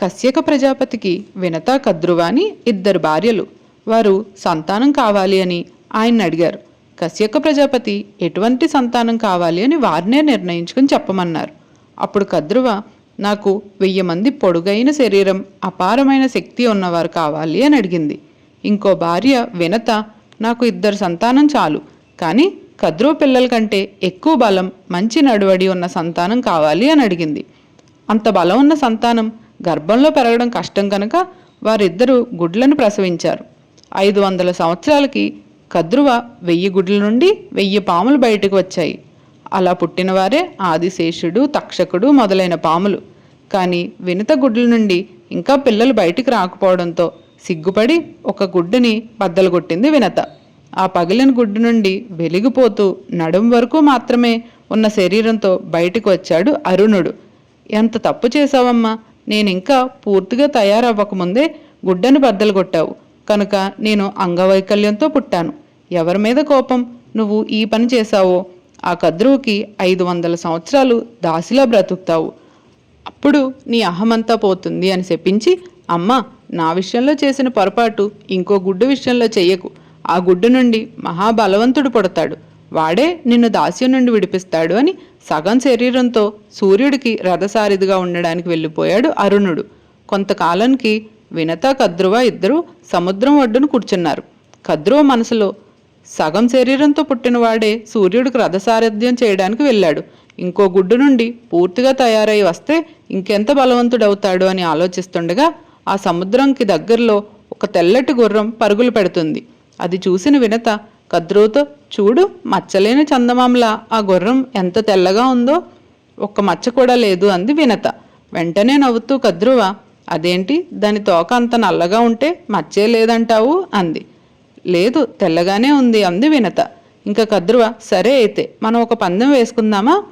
కశ్యక ప్రజాపతికి వినత కద్రువాని ఇద్దరు భార్యలు. వారు సంతానం కావాలి అని ఆయన అడిగారు. కశ్యక ప్రజాపతి ఎటువంటి సంతానం కావాలి అని వారినే నిర్ణయించుకుని చెప్పమన్నారు. అప్పుడు కద్రువ నాకు వెయ్యి మంది పొడుగైన శరీరం అపారమైన శక్తి ఉన్నవారు కావాలి అని అడిగింది. ఇంకో భార్య వినత నాకు ఇద్దరు సంతానం చాలు. కానీ కద్రువ పిల్లల కంటే ఎక్కువ బలం మంచి నడువడి ఉన్న సంతానం కావాలి అని అడిగింది. అంత బలం ఉన్న సంతానం గర్భంలో పెరగడం కష్టం కనుక వారిద్దరూ గుడ్లను ప్రసవించారు. ఐదు వందల సంవత్సరాలకి కద్రువ వెయ్యి గుడ్ల నుండి వెయ్యి పాములు బయటకు వచ్చాయి. అలా పుట్టినవారే ఆదిశేషుడు తక్షకుడు మొదలైన పాములు. కానీ వినత గుడ్ల నుండి ఇంకా పిల్లలు బయటికి రాకపోవడంతో సిగ్గుపడి ఒక గుడ్డుని బద్దలుగొట్టింది వినత. ఆ పగిలిన గుడ్డు నుండి వెలిగిపోతూ నడుం వరకు మాత్రమే ఉన్న శరీరంతో బయటకు వచ్చాడు అరుణుడు. ఎంత తప్పు చేశావమ్మా? నేనింకా పూర్తిగా తయారవ్వకముందే గుడ్డను బద్దలు కొట్టావు. కనుక నేను అంగవైకల్యంతో పుట్టాను. ఎవరి మీద కోపం? నువ్వు ఈ పని చేశావో? ఆ కద్రువుకి ఐదు వందల సంవత్సరాలు దాసిలా బ్రతుకుతావు. అప్పుడు నీ అహమంతా పోతుంది అని చెప్పించి అమ్మ నా విషయంలో చేసిన పొరపాటు ఇంకో గుడ్డు విషయంలో చెయ్యకు. ఆ గుడ్డు నుండి మహాబలవంతుడు పుడతాడు. వాడే నిన్ను దాస్యం నుండి విడిపిస్తాడు అని సగం శరీరంతో సూర్యుడికి రథసారిదిగా ఉండడానికి వెళ్ళిపోయాడు అరుణుడు. కొంతకాలానికి వినత కద్రువ ఇద్దరు సముద్రం ఒడ్డున కూర్చున్నారు. కద్రువ మనసులో సగం శరీరంతో పుట్టినవాడే సూర్యుడికి రథసారథ్యం చేయడానికి వెళ్ళాడు. ఇంకో గుడ్డు నుండి పూర్తిగా తయారై వస్తే ఇంకెంత బలవంతుడవుతాడు అని ఆలోచిస్తుండగా ఆ సముద్రంకి దగ్గరలో ఒక తెల్లటి గుర్రం పరుగులు పెడుతుంది. అది చూసిన వినత కద్రువుతో చూడు మచ్చలేని చందమామలా ఆ గుర్రం ఎంత తెల్లగా ఉందో. ఒక్క మచ్చ కూడా లేదు అంది వినత. వెంటనే నవ్వుతూ కద్రువ అదేంటి? దాని తోక అంత నల్లగా ఉంటే మచ్చే లేదంటావు? అంది. లేదు తెల్లగానే ఉంది అంది వినత. ఇంకా కద్రువ సరే అయితే మనం ఒక పందెం వేసుకుందామా?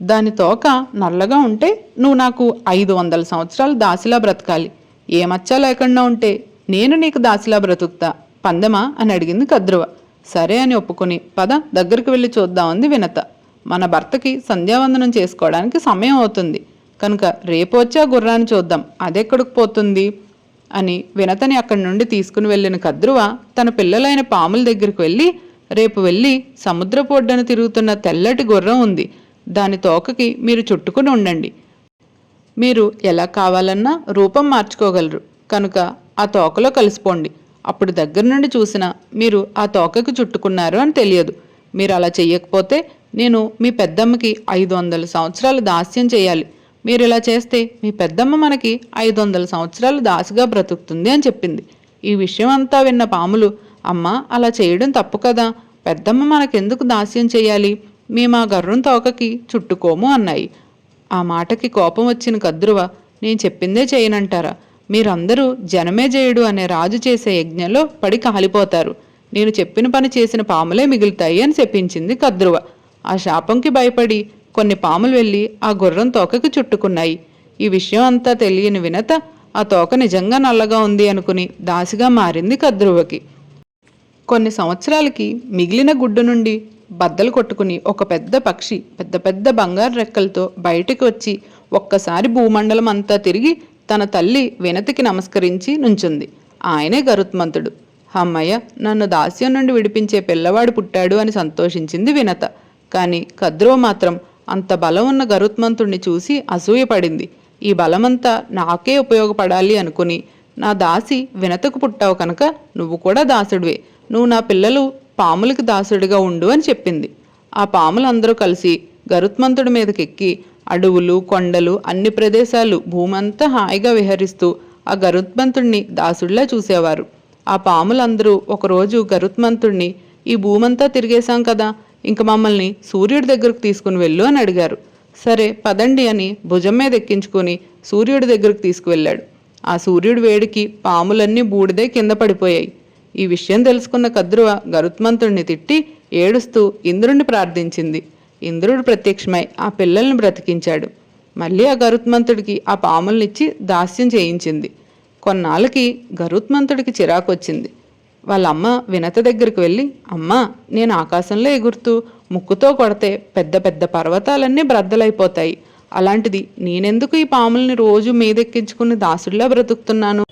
దాని తోక నల్లగా ఉంటే నువ్వు నాకు ఐదు వందల సంవత్సరాలు దాసిలా బ్రతకాలి. ఏ మచ్చ లేకుండా ఉంటే నేను నీకు దాసిలా బ్రతుకుతా. పందెమా? అని అడిగింది కద్రువ. సరే అని ఒప్పుకొని పద దగ్గరికి వెళ్ళి చూద్దామంది వినత. మన భర్తకి సంధ్యావందనం చేసుకోవడానికి సమయం అవుతుంది. కనుక రేపు వచ్చా ఆ గుర్రాన్ని చూద్దాం. అదెక్కడికి పోతుంది? అని వినతని అక్కడి నుండి తీసుకుని వెళ్ళిన కద్రువ తన పిల్లలైన పాముల దగ్గరికి వెళ్ళి రేపు వెళ్ళి సముద్రపొడ్డను తిరుగుతున్న తెల్లటి గుర్రం ఉంది. దాని తోకకి మీరు చుట్టుకుని ఉండండి. మీరు ఎలా కావాలన్నా రూపం మార్చుకోగలరు. కనుక ఆ తోకలో కలిసిపోండి. అప్పుడు దగ్గర నుండి చూసినా మీరు ఆ తోకకి చుట్టుకున్నారు అని తెలియదు. మీరు అలా చెయ్యకపోతే నేను మీ పెద్దమ్మకి ఐదు వందల సంవత్సరాలు దాస్యం చేయాలి. మీరు ఇలా చేస్తే మీ పెద్దమ్మ మనకి ఐదు వందల సంవత్సరాలు దాసిగా బ్రతుకుతుంది అని చెప్పింది. ఈ విషయం అంతా విన్న పాములు అమ్మ అలా చేయడం తప్పు కదా. పెద్దమ్మ మనకెందుకు దాస్యం చేయాలి? మేము ఆ గర్రం తోకకి చుట్టుకోము అన్నాయి. ఆ మాటకి కోపం వచ్చిన కద్రువ నేను చెప్పిందే చేయనంటారా? మీరందరూ జనమే జయుడు అనే రాజు చేసే యజ్ఞంలో పడి కాలిపోతారు. నేను చెప్పిన పని చేసిన పాములే మిగులుతాయి అని చెప్పించింది కద్రువ. ఆ శాపంకి భయపడి కొన్ని పాములు వెళ్ళి ఆ గుర్రం తోకకి చుట్టుకున్నాయి. ఈ విషయం అంతా తెలియని వినత ఆ తోక నిజంగా నల్లగా ఉంది అనుకుని దాసిగా మారింది కద్రువకి. కొన్ని సంవత్సరాలకి మిగిలిన గుడ్డు నుండి బద్దలు కొట్టుకుని ఒక పెద్ద పక్షి పెద్ద పెద్ద బంగారు రెక్కలతో బయటికి వచ్చి ఒక్కసారి భూమండలం అంతా తిరిగి తన తల్లి వినతికి నమస్కరించి నుంచుంది. ఆయనే గరుత్మంతుడు. అమ్మయ్య నన్ను దాస్యం నుండి విడిపించే పిల్లవాడు పుట్టాడు అని సంతోషించింది వినత. కానీ కద్రువ మాత్రం అంత బలం ఉన్న గరుత్మంతుణ్ణి చూసి అసూయపడింది. ఈ బలమంతా నాకే ఉపయోగపడాలి అనుకుని నా దాసి వినతకు పుట్టావు కనుక నువ్వు కూడా దాసుడివే. నువ్వు నా పిల్లలు పాములకు దాసుడిగా ఉండు అని చెప్పింది. ఆ పాములందరూ కలిసి గరుత్మంతుడి మీదకెక్కి అడవులు కొండలు అన్ని ప్రదేశాలు భూమంతా హాయిగా విహరిస్తూ ఆ గరుత్మంతుణ్ణి దాసుడిలా చూసేవారు. ఆ పాములందరూ ఒకరోజు గరుత్మంతుణ్ణి ఈ భూమంతా తిరిగేశాం కదా ఇంక మమ్మల్ని సూర్యుడి దగ్గరకు తీసుకుని వెళ్ళు అని అడిగారు. సరే పదండి అని భుజం మీద ఎక్కించుకొని సూర్యుడి దగ్గరకు తీసుకువెళ్ళాడు. ఆ సూర్యుడి వేడికి పాములన్నీ బూడిదే కింద పడిపోయాయి. ఈ విషయం తెలుసుకున్న కద్రువ గరుత్మంతుణ్ణి తిట్టి ఏడుస్తూ ఇంద్రుణ్ణి ప్రార్థించింది. ఇంద్రుడు ప్రత్యక్షమై ఆ పిల్లల్ని బ్రతికించాడు. మళ్ళీ ఆ గరుత్మంతుడికి ఆ పాములనిచ్చి దాస్యం చేయించింది. కొన్నాళ్ళకి గరుత్మంతుడికి చిరాకొచ్చింది. వాళ్ళమ్మ వాళ్ళ అమ్మ వినత దగ్గరికి వెళ్ళి అమ్మ నేను ఆకాశంలో ఎగురుతూ ముక్కుతో కొడితే పెద్ద పెద్ద పర్వతాలన్నీ బ్రద్దలైపోతాయి. అలాంటిది నేనెందుకు ఈ పాముల్ని రోజు మీదెక్కించుకుని దాసుడిలా బ్రతుకుతున్నాను?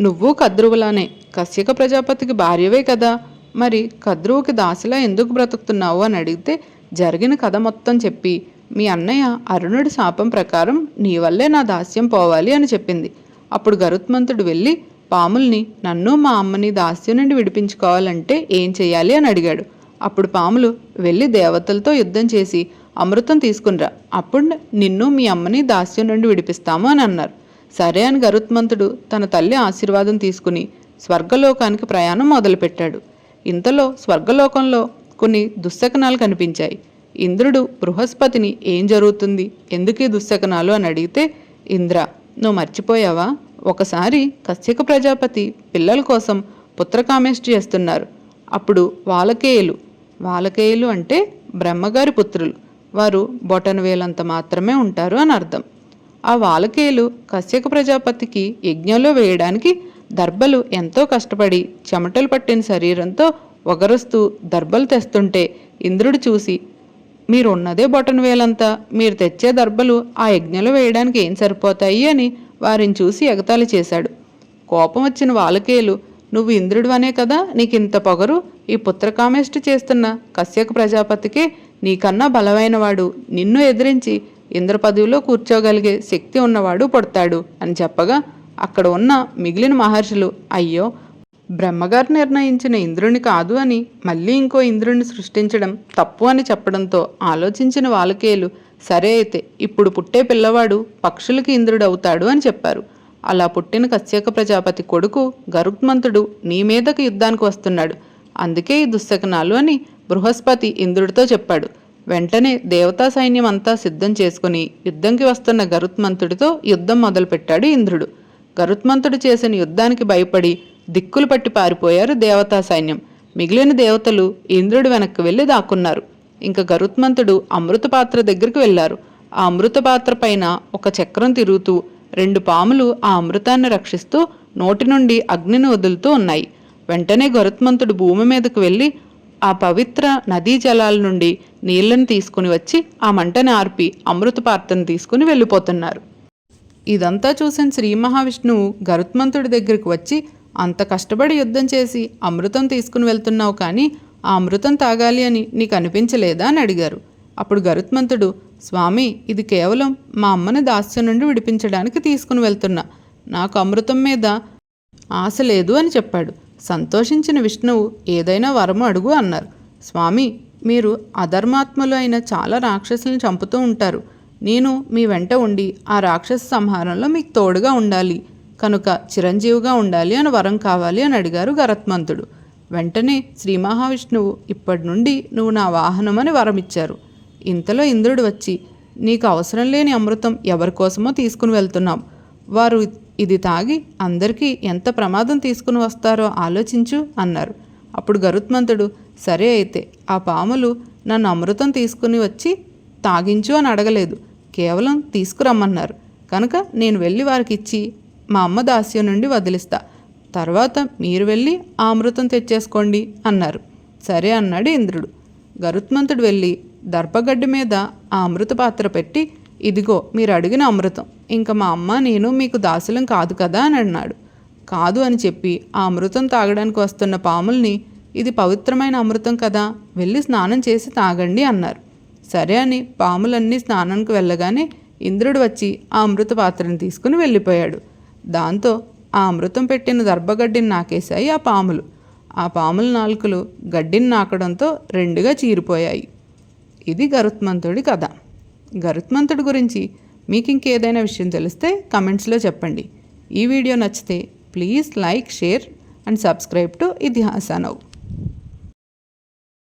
నువ్వు కద్రువులానే కశ్యక ప్రజాపతికి భార్యవే కదా. మరి కద్రువుకి దాసిలా ఎందుకు బ్రతుకుతున్నావు? అని అడిగితే జరిగిన కథ మొత్తం చెప్పి మీ అన్నయ్య అరుణుడి శాపం ప్రకారం నీ వల్లే నా దాస్యం పోవాలి అని చెప్పింది. అప్పుడు గరుత్మంతుడు వెళ్ళి పాముల్ని నన్ను మా అమ్మని దాస్యం నుండి విడిపించుకోవాలంటే ఏం చేయాలి అని అడిగాడు. అప్పుడు పాములు వెళ్ళి దేవతలతో యుద్ధం చేసి అమృతం తీసుకునిరా అప్పుడు నిన్ను మీ అమ్మని దాస్యం నుండి విడిపిస్తాము అని అన్నారు. సరే అని గరుత్మంతుడు తన తల్లి ఆశీర్వాదం తీసుకుని స్వర్గలోకానికి ప్రయాణం మొదలుపెట్టాడు. ఇంతలో స్వర్గలోకంలో కొన్ని దుశ్శకనాలు కనిపించాయి. ఇంద్రుడు బృహస్పతిని ఏం జరుగుతుంది? ఎందుకు దుశ్శకనాలు అని అడిగితే ఇంద్ర నువ్వు మర్చిపోయావా? ఒకసారి కశ్యక ప్రజాపతి పిల్లల కోసం పుత్రకామేష్టి చేస్తున్నారు. అప్పుడు వాలకేయులు వాలకేయులు అంటే బ్రహ్మగారి పుత్రులు. వారు బొటనవేలంత మాత్రమే ఉంటారు అని అర్థం. ఆ వాలకేయులు కశ్యక ప్రజాపతికి యజ్ఞంలో వేయడానికి దర్భలు ఎంతో కష్టపడి చెమటలు పట్టిన శరీరంతో ఒగరుస్తూ దర్భలు తెస్తుంటే ఇంద్రుడు చూసి మీరు ఉన్నదే వేలంతా. మీరు తెచ్చే దర్బలు ఆ యజ్ఞలో వేయడానికి ఏం సరిపోతాయి? అని వారిని చూసి ఎగతాళి చేశాడు. కోపం వచ్చిన వాలకేయులు నువ్వు ఇంద్రుడు అనే కదా? నీకింత పొగరు? ఈ పుత్రకామేష్టి చేస్తున్న కశ్యక ప్రజాపతికే నీకన్నా బలమైనవాడు. నిన్ను ఎదిరించి ఇంద్ర పదవిలో కూర్చోగలిగే శక్తి ఉన్నవాడు పుడతాడు అని చెప్పగా అక్కడ ఉన్న మిగిలిన మహర్షులు అయ్యో బ్రహ్మగారు నిర్ణయించిన ఇంద్రుని కాదు అని మళ్ళీ ఇంకో ఇంద్రుని సృష్టించడం తప్పు అని చెప్పడంతో ఆలోచించిన వాలకేయులు సరే అయితే ఇప్పుడు పుట్టే పిల్లవాడు పక్షులకి ఇంద్రుడు అవుతాడు అని చెప్పారు. అలా పుట్టిన కశ్యక ప్రజాపతి కొడుకు గరుత్మంతుడు నీ మీదకు యుద్ధానికి వస్తున్నాడు. అందుకే ఈ దుశ్శకనాలు అని బృహస్పతి ఇంద్రుడితో చెప్పాడు. వెంటనే దేవతా సైన్యం అంతా సిద్ధం చేసుకుని యుద్ధంకి వస్తున్న గరుత్మంతుడితో యుద్ధం మొదలుపెట్టాడు ఇంద్రుడు. గరుత్మంతుడు చేసిన యుద్ధానికి భయపడి దిక్కులు పట్టి పారిపోయారు దేవతా సైన్యం. మిగిలిన దేవతలు ఇంద్రుడు వెనక్కి వెళ్ళి దాక్కున్నారు. ఇంకా గరుత్మంతుడు అమృత పాత్ర దగ్గరికి వెళ్ళారు. ఆ అమృత పాత్ర పైన ఒక చక్రం తిరుగుతూ రెండు పాములు ఆ అమృతాన్ని రక్షిస్తూ నోటి నుండి అగ్నిని వదులుతూ ఉన్నాయి. వెంటనే గరుత్మంతుడు భూమి మీదకు వెళ్ళి ఆ పవిత్ర నదీ జలాల నుండి నీళ్ళను తీసుకుని వచ్చి ఆ మంటని ఆర్పి అమృత పాత్రను తీసుకుని వెళ్ళిపోతున్నారు. ఇదంతా చూసిన శ్రీ మహావిష్ణువు గరుత్మంతుడి దగ్గరికి వచ్చి అంత కష్టపడి యుద్ధం చేసి అమృతం తీసుకుని వెళ్తున్నావు కానీ ఆ అమృతం తాగాలి అని నీకు అనిపించలేదా అని అడిగారు. అప్పుడు గరుత్మంతుడు స్వామి ఇది కేవలం మా అమ్మని దాస్యం నుండి విడిపించడానికి తీసుకుని వెళ్తున్నా. నాకు అమృతం మీద ఆశ లేదు అని చెప్పాడు. సంతోషించిన విష్ణువు ఏదైనా వరము అడుగు అన్నారు. స్వామి మీరు అధర్మాత్ములు అయిన చాలా రాక్షసులను చంపుతూ ఉంటారు. నేను మీ వెంట ఉండి ఆ రాక్షస సంహారంలో మీకు తోడుగా ఉండాలి. కనుక చిరంజీవిగా ఉండాలి అని వరం కావాలి అని అడిగారు గరత్మంతుడు. వెంటనే శ్రీ మహావిష్ణువు ఇప్పటి నుండి నువ్వు నా వాహనం అని వరం ఇచ్చారు. ఇంతలో ఇంద్రుడు వచ్చి నీకు అవసరం లేని అమృతం ఎవరి కోసమో తీసుకుని వెళ్తున్నాం. వారు ఇది తాగి అందరికీ ఎంత ప్రమాదం తీసుకుని వస్తారో ఆలోచించు అన్నారు. అప్పుడు గరుత్మంతుడు సరే అయితే ఆ పాములు నన్ను అమృతం తీసుకుని వచ్చి తాగించు అని అడగలేదు. కేవలం తీసుకురమ్మన్నారు. కనుక నేను వెళ్ళి వారికి ఇచ్చి మా అమ్మ దాస్యం నుండి వదిలిస్తా. తర్వాత మీరు వెళ్ళి ఆ అమృతం తెచ్చేసుకోండి అన్నారు. సరే అన్నాడు ఇంద్రుడు. గరుత్మంతుడు వెళ్ళి దర్పగడ్డి మీద ఆ అమృత పాత్ర పెట్టి ఇదిగో మీరు అడిగిన అమృతం. ఇంకా మా అమ్మ నేను మీకు దాసులం కాదు కదా అని అన్నాడు. కాదు అని చెప్పి ఆ అమృతం తాగడానికి వస్తున్న పాముల్ని ఇది పవిత్రమైన అమృతం కదా వెళ్ళి స్నానం చేసి తాగండి అన్నారు. సరే అని పాములన్నీ స్నానానికి వెళ్ళగానే ఇంద్రుడు వచ్చి ఆ అమృత పాత్రను తీసుకుని వెళ్ళిపోయాడు. దాంతో ఆ అమృతం పెట్టిన దర్భగడ్డిని నాకేశాయి ఆ పాములు. ఆ పాముల నాలుకలు గడ్డిని నాకడంతో రెండుగా చీరిపోయాయి. ఇది గరుత్మంతుడి కథ. గరుత్మంతుడి గురించి మీకు ఇంకేదైనా విషయం తెలిస్తే కమెంట్స్లో చెప్పండి. ఈ వీడియో నచ్చితే please like share and subscribe to Itihasa